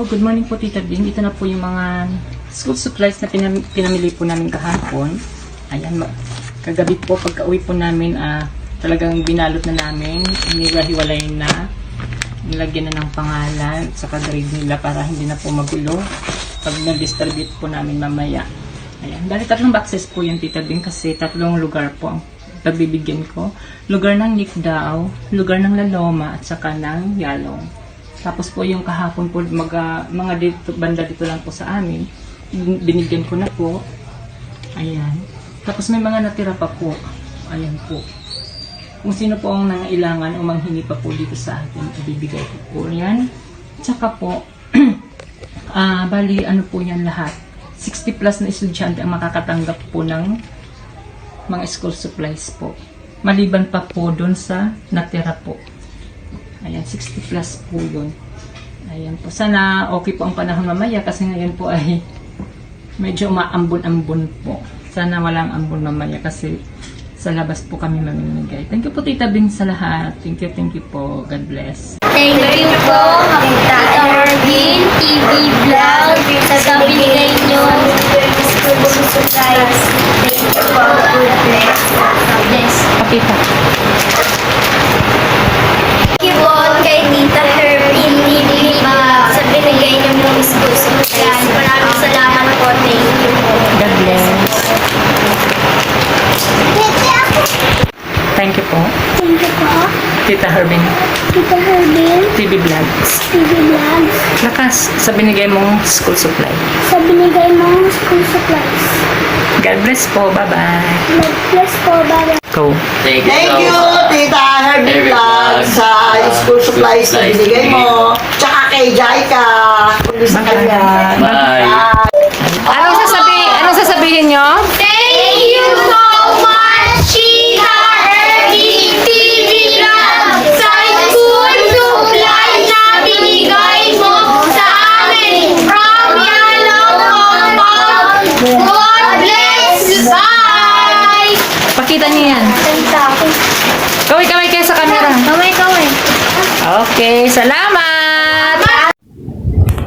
Po, good morning po Tita Bing. Ito na po yung mga school supplies na pinam- pinamili po namin kahapon. Ayan, kagabi po, pagka uwi po namin, ah, talagang binalot na namin, iniwahiwalay na, nilagyan na ng pangalan, saka grade nila para hindi na po magulo pag na-distribute po namin mamaya. Ayan, dahil tatlong boxes po yung Tita Bing kasi tatlong lugar po ang pagbibigyan ko. Lugar ng Nikdao, lugar ng Laloma, at saka ng Yalong. Tapos po yung kahapon po, mga, mga dito, banda dito lang po sa amin, bin- binigyan ko na po. Ayan. Tapos may mga natira pa po. Ayan po. Kung sino po ang nangailangan o manghingi pa po dito sa atin, ibibigay ko po yan. Tsaka po, ah bali ano po yan lahat. 60 plus na estudyante ang makakatanggap po ng mga school supplies po. Maliban pa po doon sa natira po. Ayan, 60 plus po yun. Ayan po. Sana okay po ang panahon mamaya kasi ngayon po ay medyo maambon-ambon po. Sana walang ambon mamaya kasi sa labas po kami mamimigay. Thank you po Tita Bing sa lahat. Thank you, thank you po. God bless. Thank you po, Tita Erwin, TV Vlog, sa binigay nyo school supplies. Thank you po. Thank you po, Tita Herbin. Tita Herbin, TV Vlog. TV Vlogs, Lakas sa binigay mong school supply. sa binigay mong school supplies. God bless po. Bye-bye. God bless po, bye Go. Thank you, Thank you. Tita Herbie Herbie Vlog, Vlog. sa school supplies na binigay mo. Tsaka kay Jaika, kung gusto Bye. Bye. Okay, salamat!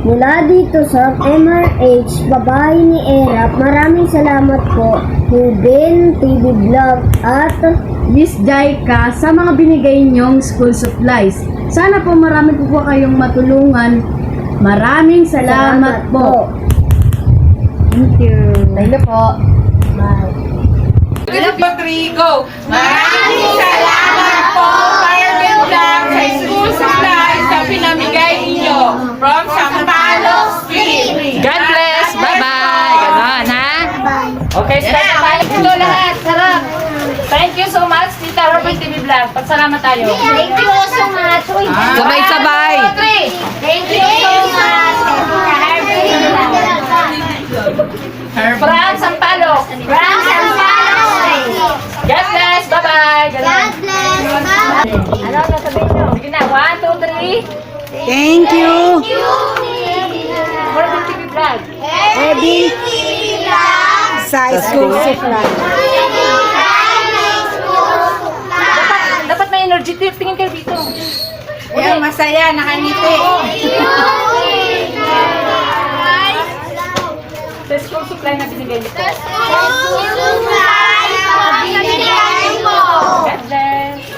Mula dito sa MRH, babae ni Erap, maraming salamat po Ruben TV Vlog at Miss Jaika sa mga binigay niyong school supplies. Sana po marami po po kayong matulungan. Maraming salamat, po. Thank you. Thank you po. Bye. Maraming salamat Vlog. Pagsalamat tayo. Thank you so much. Uy, Sabay-sabay. Thank you so much. Franz Sampalo. Franz and God bless! Bye-bye! Ganon. bless. Bye. Ano ang sasabihin nyo? Sige na, one, two, three. Thank you. Robert TV Vlog. Sa school supplies. Si tingin kayo dito. Ayan, masaya, nakangiti. Sa school supply na binigay nito. Sa school supply na binigay ko. God bless.